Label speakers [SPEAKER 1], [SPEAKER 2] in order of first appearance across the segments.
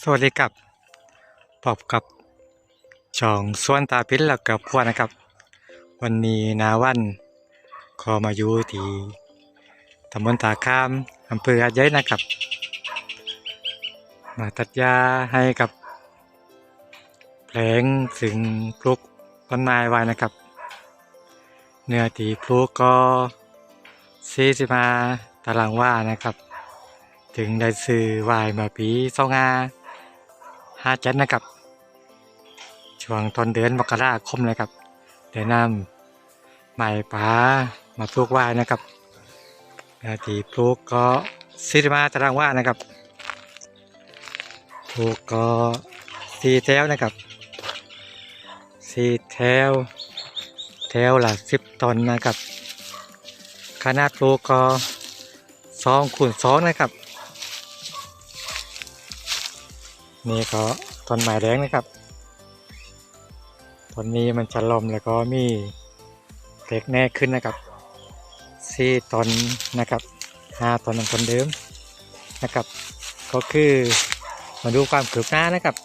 [SPEAKER 1] สวัสดีครับพบกับช่องสวนตาพิษแล้วกับพวนะครับ วันนี้นาวันขอมาอยู่ที่ตำบลตาข้ามอำเภออาจยายนะครับ มาตัดหญ้าให้กับแผลงถึงปลูกต้นไม้ไว้นะครับ เนื้อที่ปลูกก็สี่สิบาตารางว่านะครับ ถึงได้ซื้อวายมาปีสองาห้าเจ็ดนะครับ ช่วงต้นเดือนมกราคมนะครับได้นำไม้ป่ามาปลูกไว้นะครับนาที่ปลูกก็สี่สิบาตารางว่านะครับปลูกก็สี่แถวนะครับสี่แถวแถวละสิบต้นนะครับขนาดปลูกก็สองคูณสองนะครับ นี่ก็ต้นไม้แดงนะครับต้นนี้มันจะลมแล้วก็มีเล็กแน่ขึ้นนะครับสี่ต้นนะครับห้าต้นของต้นเดิมนะครับ ก็คือมาดูความคืบหน้านะครับ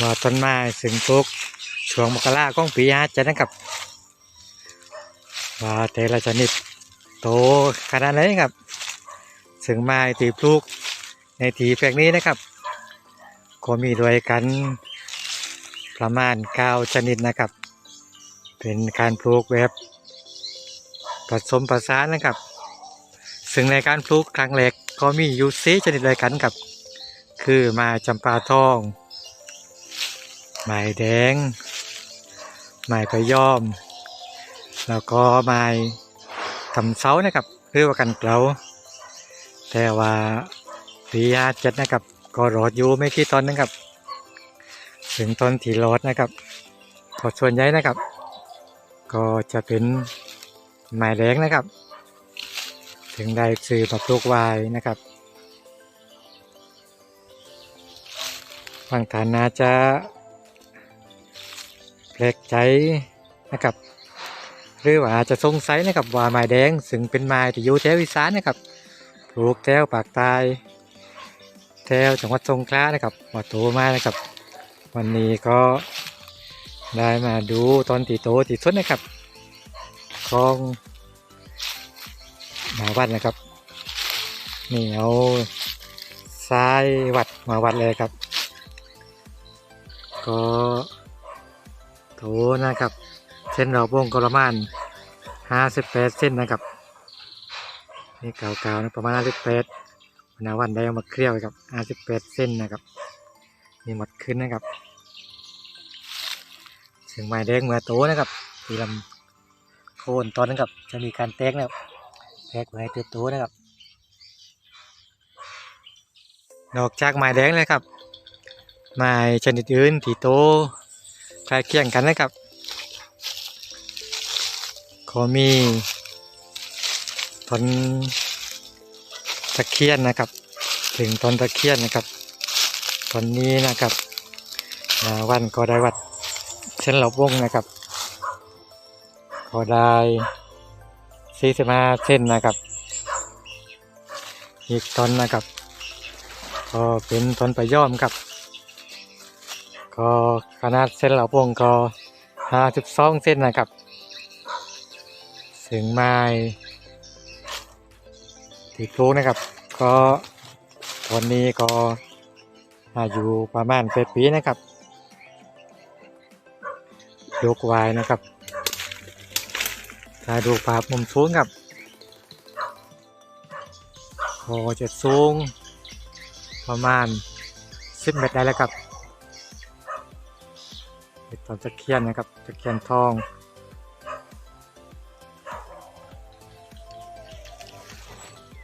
[SPEAKER 1] ว่าต้นไม้สึงปลูกช่วงมกราก้องปีฮะจะนะครับว่าแต่ละชนิดโตขนาดไหนครับซึ่งไม้ตีปลูก ในทีแปลงนี้นะครับ ก็มีด้วยกันประมาณเก้าชนิดนะครับ เป็นการปลูกแบบผสมผสานนะครับ ซึ่งในการปลูกครั้งแรกก็มีอยู่สีชนิดด้วยกันครับ คือไม้จำปาทอง ไม้แดง ไม้พะยอม แล้วก็ไม้ทำเสานะครับหรือว่ากันเกลาแต่ว่า ปีห้าเจ็ดนะครับ ก็รอดอยู่ไม่กี่ตอนนะครับ ถึงตอนที่รอดนะครับก็ส่วนใหญ่นะครับ ก็จะเป็นไม้แดงนะครับ ถึงได้ซื้อมาปลูกไว้นะครับบางท่านอาจจะแปลกใจนะครับ หรือว่าอาจจะสงสัยนะครับว่าไม้แดง ซึ่งเป็นไม้ที่อยู่แถวอีสานนะครับ ปลูกแถวปากใต้ แถวจังหวัดสงขลานะครับว่าโตมานะครับ วันนี้ก็ได้มาดูตอนที่โตที่สุดนะครับของหมาวัดนะครับนี่เอาทรายวัดมาวัดเลยครับ ก็โตนะครับ เส้นรอบวงกระมาณห้าสิบแปดเส้นนะครับ นี่เก่าๆนะประมาณห้าสิบแปด นาวันได้เอามาเคลียวครับห้าสิบแปดเส้นนะครับนี่หมดขึ้นนะครับ ถึงไม้แดงเมื่อโตนะครับทีลำโคนตอนนั้นครับ จะมีการแตกนะครับ แตกเพื่อให้เติบโตนะครับ นอกจากไม้แดงเลยครับ ไม้ชนิดอื่นที่โตคล้ายเคียงกันนะครับก็มีต้น ตะเคียนนะครับ ถึงต้นตะเคียนนะครับตอนนี้นะครับวันก็ได้วัดเส้นหลบวงนะครับ ก็ได้สี่สิบห้าเส้นนะครับ อีกต้นนะครับ ก็เป็นต้นประย่อมครับ ก็ขนาดเส้นหลบวงก็ห้าสิบสองเส้นนะครับ ถึงไม้ ที่ปลูกนะครับ ก็ตอนนี้ก็อายุประมาณเจ็ดปีนะครับลูกวายนะครับถ้าดูภาพมุมสูงครับก็จะสูง ประมาณสิบเมตรได้แล้วครับเป็นต้นตะเคียนนะครับตะเคียนทอง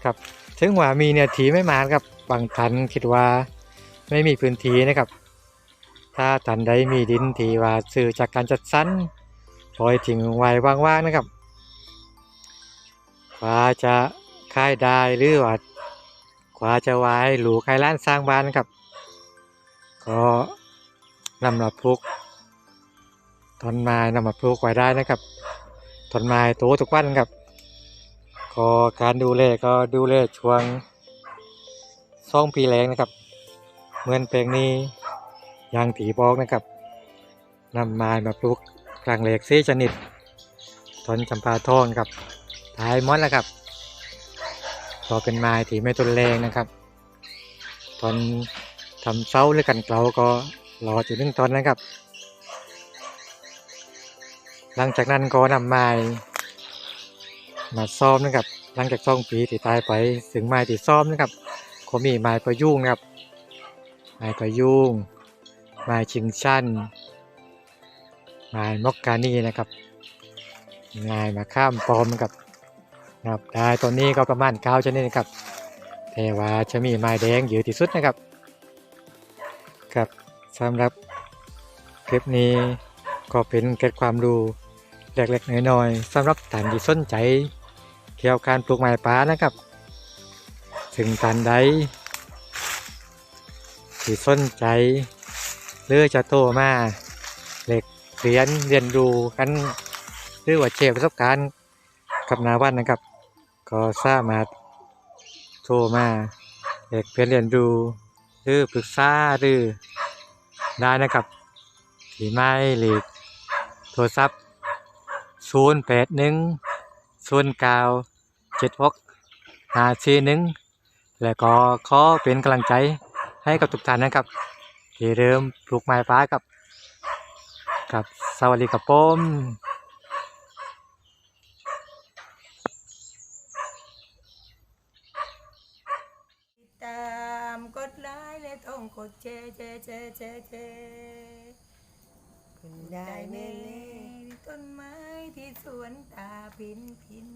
[SPEAKER 1] ครับถึงว่ามีเนื้อที่ไม่มากครับบางท่านคิดว่าไม่มีพื้นที่นะครับ ถ้าท่านใดมีดินทีว่าซื้อจากการจัดสรรปล่อยทิ้งไว้ว่างๆนะครับกว่าจะขายได้หรือว่ากว่าจะไว้หลูกใครร้านสร้างบ้านครับ ก็นำมาปลูกต้นไม้นำมาปลูกไว้ได้นะครับต้นไม้โตทุกวันครับ ก็การดูแลก็ดูแลช่วงสองปีแรงนะครับ เหมือนแปลงนี้ยางตีบอกนะครับนำไม้มาปลูกกลางเหล็กซีชนิดต้นจำปาทองครับตายหมดแล้วครับก็เป็นไม้ที่ไม่ต้นแรงนะครับตอนทำเสาหรือกันเกลาก็รออยู่หนึ่งตอนนะครับ หลังจากนั้นก็นำไม้ มาซ่อมนะครับ หลังจากซ่องปีที่ตายไปถึงไม้ที่ซ่อมนะครับก็มีไม้ประยุงนะครับ ไม้ประยุงไม้ชิงชันไม้มอกกานีนะครับไม้มาข้ามปอมนะครับนะครับได้ตัวนี้ก็ประมาณเก้าชนิดนะครับแต่ว่าจะมีไม้แดงเยอะที่สุดนะครับ ครับสำหรับคลิปนี้ก็เป็นเกร็ดความรู้ เล็กๆน้อยๆสำหรับท่านที่สนใจเกี่ยวกับการปลูกไม้ป่านะครับ ถึงท่านใดที่สนใจหรือจะโตมาเล็กเรียนเรียนรู้กันหรือว่าแชร์ประสบการณ์กับนาวันนะครับ ก็สามารถโทรมาเล็กเรียนเรียนรู้หรือปรึกษาหรือได้นะครับ ที่หมายเลขโทรศัพท์ 0 8 1 0 9 7 6 5 4 1แล้วก็ขอเป็นกำลังใจให้กับทุกท่านนะครับ ที่เริ่มปลูกไม้ฟ้ากับ กับสวัสดีครับผม
[SPEAKER 2] ตามกดไลค์และต้องกดแชร์แชร์แชร์แชร์ คุณได้แน่ๆต้นไม้ที่สวนตาพินพิน